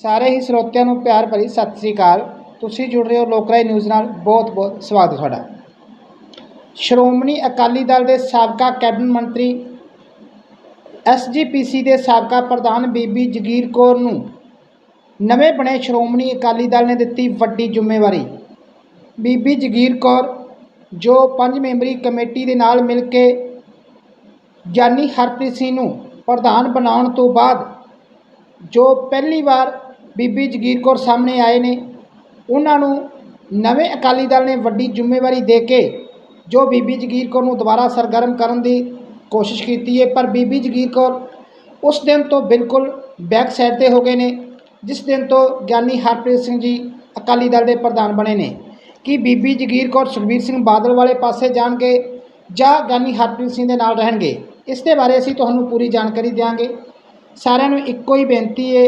ਸਾਰੇ ਹੀ ਸਰੋਤਿਆਂ ਨੂੰ ਪਿਆਰ ਭਰੀ ਸਤਿ ਸ੍ਰੀ ਅਕਾਲ। ਤੁਸੀਂ ਜੁੜ ਰਹੇ ਹੋ ਲੋਕਰਾਈ ਨਿਊਜ਼ ਨਾਲ। ਬਹੁਤ ਬਹੁਤ ਸਵਾਗਤ ਤੁਹਾਡਾ। ਸ਼੍ਰੋਮਣੀ ਅਕਾਲੀ ਦਲ ਦੇ ਸਾਬਕਾ ਕੈਬਨਿਟ ਮੰਤਰੀ ਐਸਜੀਪੀਸੀ ਦੇ ਸਾਬਕਾ ਪ੍ਰਧਾਨ ਬੀਬੀ ਜਗੀਰ ਕੌਰ ਨੂੰ ਨਵੇਂ ਬਣੇ ਸ਼੍ਰੋਮਣੀ ਅਕਾਲੀ ਦਲ ਨੇ ਦਿੱਤੀ ਵੱਡੀ ਜ਼ਿੰਮੇਵਾਰੀ। ਬੀਬੀ ਜਗੀਰ ਕੌਰ, ਜੋ ਪੰਜ ਮੈਂਬਰੀ ਕਮੇਟੀ ਦੇ ਨਾਲ ਮਿਲ ਕੇ ਗਿਆਨੀ ਹਰਪ੍ਰੀਤ ਸਿੰਘ ਨੂੰ ਪ੍ਰਧਾਨ ਬਣਾਉਣ ਤੋਂ ਬਾਅਦ ਜੋ ਪਹਿਲੀ ਵਾਰ ਬੀਬੀ ਜਗੀਰ ਕੌਰ ਸਾਹਮਣੇ ਆਏ ਨੇ। ਉਹਨਾਂ ਨੂੰ ਨਵੇਂ ਅਕਾਲੀ ਦਲ ਨੇ ਵੱਡੀ ਜ਼ਿੰਮੇਵਾਰੀ ਦੇ ਕੇ ਜੋ ਬੀਬੀ ਜਗੀਰ ਕੌਰ ਨੂੰ ਦੁਬਾਰਾ ਸਰਗਰਮ ਕਰਨ ਦੀ ਕੋਸ਼ਿਸ਼ ਕੀਤੀ ਹੈ, ਪਰ ਬੀਬੀ ਜਗੀਰ ਕੌਰ ਉਸ ਦਿਨ ਤੋਂ ਬਿਲਕੁਲ ਬੈਕ ਸਾਈਡ ਤੇ ਹੋ ਗਏ ਨੇ, ਜਿਸ ਦਿਨ ਤੋਂ ਗਿਆਨੀ ਹਰਪ੍ਰੀਤ ਸਿੰਘ ਜੀ ਅਕਾਲੀ ਦਲ ਦੇ ਪ੍ਰਧਾਨ ਬਣੇ ਨੇ। ਕਿ ਬੀਬੀ ਜਗੀਰ ਕੌਰ ਸੁਖਬੀਰ ਸਿੰਘ ਬਾਦਲ ਵਾਲੇ ਪਾਸੇ ਜਾਣਗੇ ਜਾਂ ਗਿਆਨੀ ਹਰਪ੍ਰੀਤ ਸਿੰਘ ਦੇ ਨਾਲ ਰਹਿਣਗੇ? ਇਸ ਦੇ ਬਾਰੇ ਅਸੀਂ ਤੁਹਾਨੂੰ ਪੂਰੀ ਜਾਣਕਾਰੀ ਦਿਆਂਗੇ। ਸਾਰਿਆਂ ਨੂੰ ਇੱਕੋ ਹੀ ਬੇਨਤੀ ਹੈ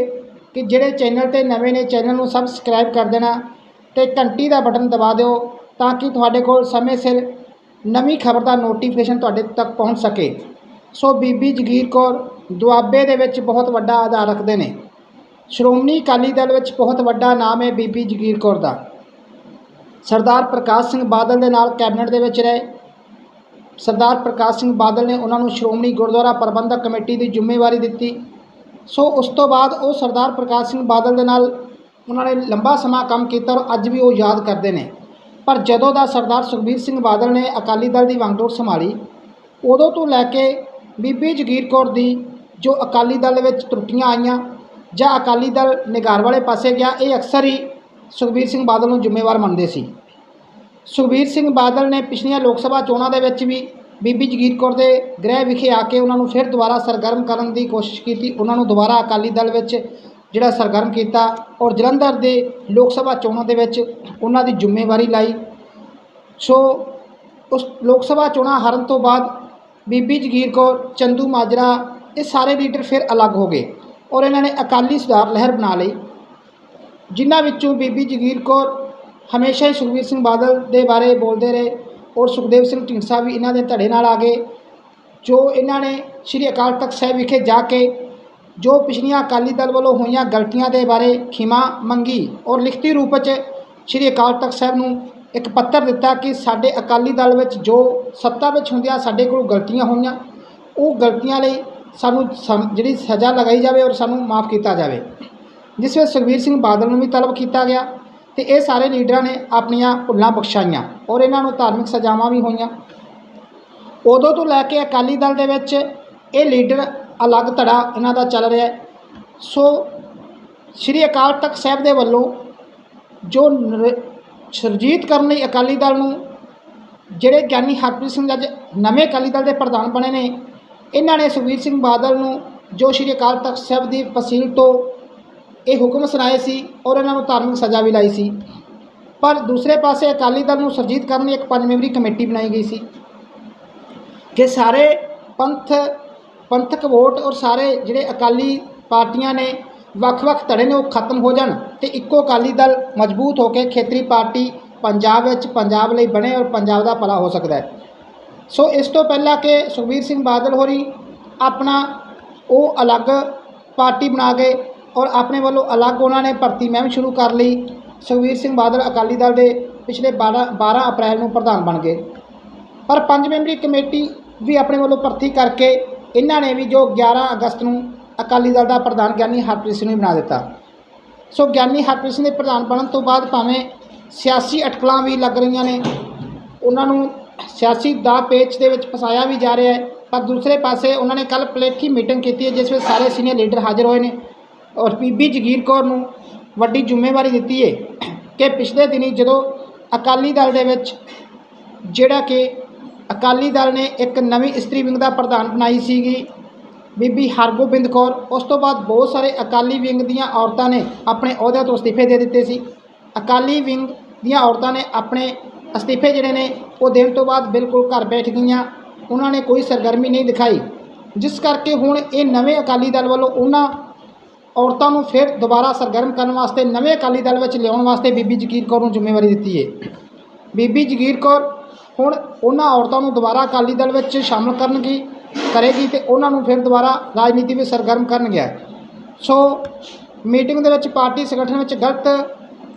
ਕਿ ਜਿਹੜੇ ਚੈਨਲ ਤੇ ਨਵੇਂ ਨੇ, ਚੈਨਲ ਨੂੰ ਸਬਸਕ੍ਰਾਈਬ ਕਰ ਦੇਣਾ ਤੇ ਘੰਟੀ ਦਾ ਬਟਨ ਦਬਾ ਦਿਓ ਤਾਂ ਕਿ ਤੁਹਾਡੇ ਕੋਲ ਸਮੇਂ ਸਿਰ ਨਵੀਂ ਖਬਰ ਦਾ ਨੋਟੀਫਿਕੇਸ਼ਨ ਤੁਹਾਡੇ ਤੱਕ ਪਹੁੰਚ ਸਕੇ। ਸੋ ਬੀਬੀ ਜਗੀਰ ਕੌਰ ਦੁਆਬੇ ਦੇ ਵਿੱਚ ਬਹੁਤ ਵੱਡਾ ਆਧਾਰ ਰੱਖਦੇ ਨੇ। ਸ਼੍ਰੋਮਣੀ ਅਕਾਲੀ ਦਲ ਵਿੱਚ ਬਹੁਤ ਵੱਡਾ ਨਾਮ ਹੈ ਬੀਬੀ ਜਗੀਰ ਕੌਰ ਦਾ। ਸਰਦਾਰ ਪ੍ਰਕਾਸ਼ ਸਿੰਘ ਬਾਦਲ ਦੇ ਨਾਲ ਕੈਬਨਿਟ ਦੇ ਵਿੱਚ ਰਹੇ। ਸਰਦਾਰ ਪ੍ਰਕਾਸ਼ ਸਿੰਘ ਬਾਦਲ ਨੇ ਉਹਨਾਂ ਨੂੰ ਸ਼੍ਰੋਮਣੀ ਗੁਰਦੁਆਰਾ ਪ੍ਰਬੰਧਕ ਕਮੇਟੀ ਦੀ ਜ਼ਿੰਮੇਵਾਰੀ ਦਿੱਤੀ। ਸੋ ਉਸ ਤੋਂ ਬਾਅਦ ਉਹ ਸਰਦਾਰ ਪ੍ਰਕਾਸ਼ ਸਿੰਘ ਬਾਦਲ ਦੇ ਨਾਲ ਉਹਨਾਂ ਨੇ ਲੰਬਾ ਸਮਾਂ ਕੰਮ ਕੀਤਾ ਔਰ ਅੱਜ ਵੀ ਉਹ ਯਾਦ ਕਰਦੇ ਨੇ। ਪਰ ਜਦੋਂ ਦਾ ਸਰਦਾਰ ਸੁਖਬੀਰ ਸਿੰਘ ਬਾਦਲ ਨੇ ਅਕਾਲੀ ਦਲ ਦੀ ਵਾਂਗਡੋਰ ਸੰਭਾਲੀ, ਉਦੋਂ ਤੋਂ ਲੈ ਕੇ ਬੀਬੀ ਜਗੀਰ ਕੌਰ ਦੀ ਜੋ ਅਕਾਲੀ ਦਲ ਵਿੱਚ ਤਰੁੱਟੀਆਂ ਆਈਆਂ ਜਾਂ ਅਕਾਲੀ ਦਲ ਨਿਗਾਰ ਵਾਲੇ ਪਾਸੇ ਗਿਆ, ਇਹ ਅਕਸਰ ਹੀ ਸੁਖਬੀਰ ਸਿੰਘ ਬਾਦਲ ਨੂੰ ਜ਼ਿੰਮੇਵਾਰ ਮੰਨਦੇ ਸੀ। ਸੁਖਬੀਰ ਸਿੰਘ ਬਾਦਲ ਨੇ ਪਿਛਲੀਆਂ ਲੋਕ ਸਭਾ ਚੋਣਾਂ ਦੇ ਵਿੱਚ ਵੀ ਬੀਬੀ ਜਗੀਰ ਕੌਰ ਦੇ ਗ੍ਰਹਿ ਵਿਖੇ ਆ ਕੇ ਉਹਨਾਂ ਨੂੰ ਫਿਰ ਦੁਬਾਰਾ ਸਰਗਰਮ ਕਰਨ ਦੀ ਕੋਸ਼ਿਸ਼ ਕੀਤੀ। ਉਹਨਾਂ ਨੂੰ ਦੁਬਾਰਾ ਅਕਾਲੀ ਦਲ ਵਿੱਚ ਜਿਹੜਾ ਸਰਗਰਮ ਕੀਤਾ ਔਰ ਜਲੰਧਰ ਦੇ ਲੋਕ ਸਭਾ ਚੋਣਾਂ ਦੇ ਵਿੱਚ ਉਹਨਾਂ ਦੀ ਜ਼ਿੰਮੇਵਾਰੀ ਲਾਈ। ਸੋ ਉਸ ਲੋਕ ਸਭਾ ਚੋਣਾਂ ਹਾਰਨ ਤੋਂ ਬਾਅਦ ਬੀਬੀ ਜਗੀਰ ਕੌਰ, ਚੰਦੂ ਮਾਜਰਾ ਇਹ ਸਾਰੇ ਲੀਡਰ ਫਿਰ ਅਲੱਗ ਹੋ ਗਏ ਔਰ ਇਹਨਾਂ ਨੇ ਅਕਾਲੀ ਸੁਧਾਰ ਲਹਿਰ ਬਣਾ ਲਈ, ਜਿਨ੍ਹਾਂ ਵਿੱਚੋਂ ਬੀਬੀ ਜਗੀਰ ਕੌਰ ਹਮੇਸ਼ਾ ਹੀ ਸੁਖਬੀਰ ਸਿੰਘ ਬਾਦਲ ਦੇ ਬਾਰੇ ਬੋਲਦੇ ਰਹੇ। ਔਰ ਸੁਖਦੇਵ ਸਿੰਘ ਢੀਂਡਸਾ ਵੀ ਇਹਨਾਂ ਦੇ ਧੜੇ ਨਾਲ ਆ ਗਏ, ਜੋ ਇਹਨਾਂ ਨੇ ਸ੍ਰੀ ਅਕਾਲ ਤਖਤ ਸਾਹਿਬ ਵਿਖੇ ਜਾ ਕੇ ਜੋ ਪਿਛਲੀਆਂ ਅਕਾਲੀ ਦਲ ਵੱਲੋਂ ਹੋਈਆਂ ਗਲਤੀਆਂ ਦੇ ਬਾਰੇ ਖਿਮਾ ਮੰਗੀ ਔਰ ਲਿਖਤੀ ਰੂਪ ਵਿੱਚ ਸ੍ਰੀ ਅਕਾਲ ਤਖਤ ਸਾਹਿਬ ਨੂੰ ਇੱਕ ਪੱਤਰ ਦਿੱਤਾ ਕਿ ਸਾਡੇ ਅਕਾਲੀ ਦਲ ਵਿੱਚ ਜੋ ਸੱਤਾ ਵਿੱਚ ਹੁੰਦਿਆਂ ਸਾਡੇ ਕੋਲ ਗਲਤੀਆਂ ਹੋਈਆਂ, ਉਹ ਗਲਤੀਆਂ ਲਈ ਸਾਨੂੰ ਸਮ- ਜਿਹੜੀ ਸਜ਼ਾ ਲਗਾਈ ਜਾਵੇ ਔਰ ਸਾਨੂੰ ਮਾਫ ਕੀਤਾ ਜਾਵੇ। ਜਿਸ ਵਿੱਚ ਸੁਖਬੀਰ ਸਿੰਘ ਬਾਦਲ ਨੂੰ ਵੀ ਤਲਬ ਕੀਤਾ ਗਿਆ। ਤੇ ਇਹ ਸਾਰੇ ਲੀਡਰਾਂ ਨੇ ਆਪਣੀਆਂ ਭੁੱਲਾਂ ਬਖਸ਼ਾਈਆਂ ਔਰ ਇਹਨਾਂ ਨੂੰ ਧਾਰਮਿਕ ਸਜ਼ਾਵਾਂ ਵੀ ਹੋਈਆਂ। ਉਦੋਂ ਤੋਂ ਲੈ ਕੇ ਅਕਾਲੀ ਦਲ ਦੇ ਵਿੱਚ ਇਹ ਲੀਡਰ ਅਲੱਗ ਧੜਾ ਇਹਨਾਂ ਦਾ ਚੱਲ ਰਿਹਾ ਸੋ ਸ੍ਰੀ ਅਕਾਲ ਤਖਤ ਸਾਹਿਬ ਦੇ ਵੱਲੋਂ ਜੋ ਨਰ- ਕਰਨ ਲਈ ਅਕਾਲੀ ਦਲ ਨੂੰ ਜਿਹੜੇ ਗਿਆਨੀ ਹਰਪ੍ਰੀਤ ਸਿੰਘ ਅੱਜ ਨਵੇਂ ਅਕਾਲੀ ਦਲ ਦੇ ਪ੍ਰਧਾਨ ਬਣੇ ਨੇ, ਇਹਨਾਂ ਨੇ ਸੁਖਬੀਰ ਸਿੰਘ ਬਾਦਲ ਨੂੰ ਜੋ ਸ੍ਰੀ ਅਕਾਲ ਤਖਤ ਸਾਹਿਬ ਦੀ ਫਸੀਲ ਤੋਂ ਇਹ ਹੁਕਮ ਸੁਣਾਏ ਸੀ ਔਰ ਇਹਨਾਂ ਨੂੰ ਧਾਰਮਿਕ ਸਜ਼ਾ ਵੀ ਲਾਈ ਸੀ। ਪਰ ਦੂਸਰੇ ਪਾਸੇ ਅਕਾਲੀ ਦਲ ਨੂੰ ਸੁਰਜੀਤ ਕਰਨ ਲਈ ਇੱਕ ਪੰਜ ਮੈਂਬਰੀ ਕਮੇਟੀ ਬਣਾਈ ਗਈ ਸੀ। ਕਿ ਸਾਰੇ ਪੰਥ, ਪੰਥਕ ਵੋਟ ਔਰ ਸਾਰੇ ਜਿਹੜੇ ਅਕਾਲੀ ਪਾਰਟੀਆਂ ਨੇ ਵੱਖ-ਵੱਖ ਧੜੇ ਨੇ ਉਹ ਖਤਮ ਹੋ ਜਾਣ ਤੇ ਇੱਕੋ ਅਕਾਲੀ ਦਲ ਮਜ਼ਬੂਤ ਹੋ ਕੇ ਖੇਤਰੀ ਪਾਰਟੀ ਪੰਜਾਬ ਵਿੱਚ ਪੰਜਾਬ ਲਈ ਬਣੇ ਔਰ ਪੰਜਾਬ ਦਾ ਭਲਾ ਹੋ ਸਕਦਾ ਹੈ। ਸੋ ਇਸ ਤੋਂ ਪਹਿਲਾਂ ਕਿ ਸੁਖਬੀਰ ਸਿੰਘ ਬਾਦਲ ਹੋਰੀ ਆਪਣਾ ਉਹ ਅਲੱਗ ਪਾਰਟੀ ਬਣਾ ਕੇ ਔਰ ਆਪਣੇ ਵੱਲੋਂ ਅਲੱਗ ਉਹਨਾਂ ਨੇ ਭਰਤੀ ਮਹਿਮ ਸ਼ੁਰੂ ਕਰ ਲਈ। ਸੁਖਬੀਰ ਸਿੰਘ ਬਾਦਲ ਅਕਾਲੀ ਦਲ ਦੇ ਪਿਛਲੇ 12 12 ਅਪ੍ਰੈਲ ਨੂੰ ਪ੍ਰਧਾਨ ਬਣ ਗਏ। ਪਰ ਪੰਜ ਮੈਂਬਰੀ ਕਮੇਟੀ ਵੀ ਆਪਣੇ ਵੱਲੋਂ ਭਰਤੀ ਕਰਕੇ ਇਹਨਾਂ ਨੇ ਵੀ ਜੋ 11 ਅਗਸਤ ਨੂੰ ਅਕਾਲੀ ਦਲ ਦਾ ਪ੍ਰਧਾਨ ਗਿਆਨੀ ਹਰਪ੍ਰੀਤ ਸਿੰਘ ਨੂੰ ਬਣਾ ਦਿੱਤਾ। ਸੋ ਗਿਆਨੀ ਹਰਪ੍ਰੀਤ ਸਿੰਘ ਦੇ ਪ੍ਰਧਾਨ ਬਣਨ ਤੋਂ ਬਾਅਦ ਭਾਵੇਂ ਸਿਆਸੀ ਅਟਕਲਾਂ ਵੀ ਲੱਗ ਰਹੀਆਂ ਨੇ, ਉਹਨਾਂ ਨੂੰ ਸਿਆਸੀ ਦਾ ਪੇਚ ਦੇ ਵਿੱਚ ਫਸਾਇਆ ਵੀ ਜਾ ਰਿਹਾ ਹੈ। ਪਰ ਦੂਸਰੇ ਪਾਸੇ ਉਹਨਾਂ ਨੇ ਕੱਲ ਪਲੇਠੀ ਮੀਟਿੰਗ ਕੀਤੀ ਹੈ, ਜਿਸ ਵਿੱਚ ਸਾਰੇ ਸੀਨੀਅਰ ਲੀਡਰ ਹਾਜ਼ਰ ਹੋਏ ਨੇ। ਔਰ ਬੀਬੀ ਜਗੀਰ ਕੌਰ ਨੂੰ ਵੱਡੀ ਜ਼ਿੰਮੇਵਾਰੀ ਦਿੱਤੀ ਹੈ ਕਿ ਪਿਛਲੇ ਦਿਨੀ ਜਦੋਂ ਅਕਾਲੀ ਦਲ ਦੇ ਵਿੱਚ ਜਿਹੜਾ ਕਿ ਅਕਾਲੀ ਦਲ ਨੇ ਇੱਕ ਨਵੀਂ ਇਸਤਰੀ ਵਿੰਗ ਦਾ ਪ੍ਰਧਾਨ ਬਣਾਈ ਸੀਗੀ, ਬੀਬੀ ਹਰਗੋਬਿੰਦ ਕੌਰ, ਉਸ ਤੋਂ ਬਾਅਦ ਬਹੁਤ ਸਾਰੇ ਅਕਾਲੀ ਵਿੰਗ ਦੀਆਂ ਔਰਤਾਂ ਨੇ ਆਪਣੇ ਅਹੁਦਿਆਂ ਤੋਂ ਅਸਤੀਫੇ ਦੇ ਦਿੱਤੇ ਸੀ। ਅਕਾਲੀ ਵਿੰਗ ਦੀਆਂ ਔਰਤਾਂ ਨੇ ਆਪਣੇ ਅਸਤੀਫੇ ਜਿਹੜੇ ਨੇ, ਉਹ ਦੇਣ ਤੋਂ ਬਾਅਦ ਬਿਲਕੁਲ ਘਰ ਬੈਠ ਗਈਆਂ। ਉਹਨਾਂ ਨੇ ਕੋਈ ਸਰਗਰਮੀ ਨਹੀਂ ਦਿਖਾਈ। ਜਿਸ ਕਰਕੇ ਹੁਣ ਇਹ ਨਵੇਂ ਅਕਾਲੀ ਦਲ ਵੱਲੋਂ ਉਹਨਾਂ ਔਰਤਾਂ ਨੂੰ ਫਿਰ ਦੁਬਾਰਾ ਸਰਗਰਮ ਕਰਨ ਵਾਸਤੇ, ਨਵੇਂ ਅਕਾਲੀ ਦਲ ਵਿੱਚ ਲਿਆਉਣ ਵਾਸਤੇ ਬੀਬੀ ਜਗੀਰ ਕੌਰ ਨੂੰ ਜ਼ਿੰਮੇਵਾਰੀ ਦਿੱਤੀ ਹੈ ਬੀਬੀ ਜਗੀਰ ਕੌਰ ਹੁਣ ਉਹਨਾਂ ਔਰਤਾਂ ਨੂੰ ਦੁਬਾਰਾ ਅਕਾਲੀ ਦਲ ਵਿੱਚ ਸ਼ਾਮਲ ਕਰਨਗੀ, ਕਰੇਗੀ ਤੇ ਉਹਨਾਂ ਨੂੰ ਫਿਰ ਦੁਬਾਰਾ ਰਾਜਨੀਤੀ ਵਿੱਚ ਸਰਗਰਮ ਕਰਨਗੇ ਸੋ ਮੀਟਿੰਗ ਦੇ ਵਿੱਚ ਪਾਰਟੀ ਸੰਗਠਨ ਵਿੱਚ ਗਲਤ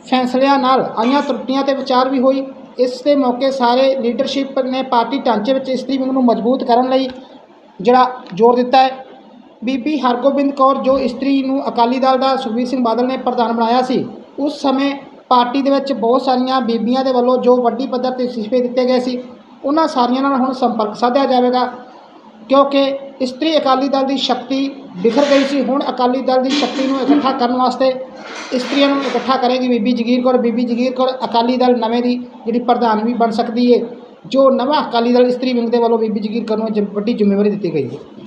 ਫੈਸਲਿਆਂ ਨਾਲ ਆਈਆਂ ਤਰੁੱਟੀਆਂ ਤੇ ਵਿਚਾਰ ਵੀ ਹੋਈ। ਇਸ ਦੇ ਮੌਕੇ ਸਾਰੇ ਲੀਡਰਸ਼ਿਪ ਨੇ ਪਾਰਟੀ ਢਾਂਚੇ ਵਿੱਚ ਇਸਤਰੀ ਵਿੰਗ ਨੂੰ ਮਜ਼ਬੂਤ ਕਰਨ ਲਈ ਜਿਹੜਾ ਜ਼ੋਰ ਦਿੱਤਾ ਹੈ। ਬੀਬੀ ਹਰਗੋਬਿੰਦ ਕੌਰ, ਜੋ ਇਸਤਰੀ ਨੂੰ ਅਕਾਲੀ ਦਲ ਦਾ ਸੁਖਬੀਰ ਸਿੰਘ ਬਾਦਲ ਨੇ ਪ੍ਰਧਾਨ ਬਣਾਇਆ ਸੀ, ਉਸ ਸਮੇਂ ਪਾਰਟੀ ਦੇ ਵਿੱਚ ਬਹੁਤ ਸਾਰੀਆਂ ਬੀਬੀਆਂ ਦੇ ਵੱਲੋਂ ਜੋ ਵੱਡੀ ਪੱਧਰ ਤੇ ਅਸਤੀਫੇ ਦਿੱਤੇ ਗਏ ਸੀ, ਉਹਨਾਂ ਸਾਰੀਆਂ ਨਾਲ ਹੁਣ ਸੰਪਰਕ ਸਾਧਿਆ ਜਾਵੇਗਾ, ਕਿਉਂਕਿ ਇਸਤਰੀ ਅਕਾਲੀ ਦਲ ਦੀ ਸ਼ਕਤੀ ਬਿਖਰ ਗਈ ਸੀ, ਹੁਣ ਅਕਾਲੀ ਦਲ ਦੀ ਸ਼ਕਤੀ ਨੂੰ ਇਕੱਠਾ ਕਰਨ ਵਾਸਤੇ ਇਸਤਰੀਆਂ ਨੂੰ ਇਕੱਠਾ ਕਰੇਗੀ ਬੀਬੀ ਜਗੀਰ ਕੌਰ, ਬੀਬੀ ਜਗੀਰ ਕੌਰ ਅਕਾਲੀ ਦਲ ਨਵੇਂ ਦੀ ਜਿਹੜੀ ਪ੍ਰਧਾਨ ਵੀ ਬਣ ਸਕਦੀ ਹੈ ਜੋ ਨਵਾਂ ਅਕਾਲੀ ਦਲ ਇਸਤਰੀ ਵਿੰਗ ਦੇ ਵੱਲੋਂ ਬੀਬੀ ਜਗੀਰ ਕੌਰ ਨੂੰ ਵੱਡੀ ਜ਼ਿੰਮੇਵਾਰੀ ਦਿੱਤੀ ਗਈ ਹੈ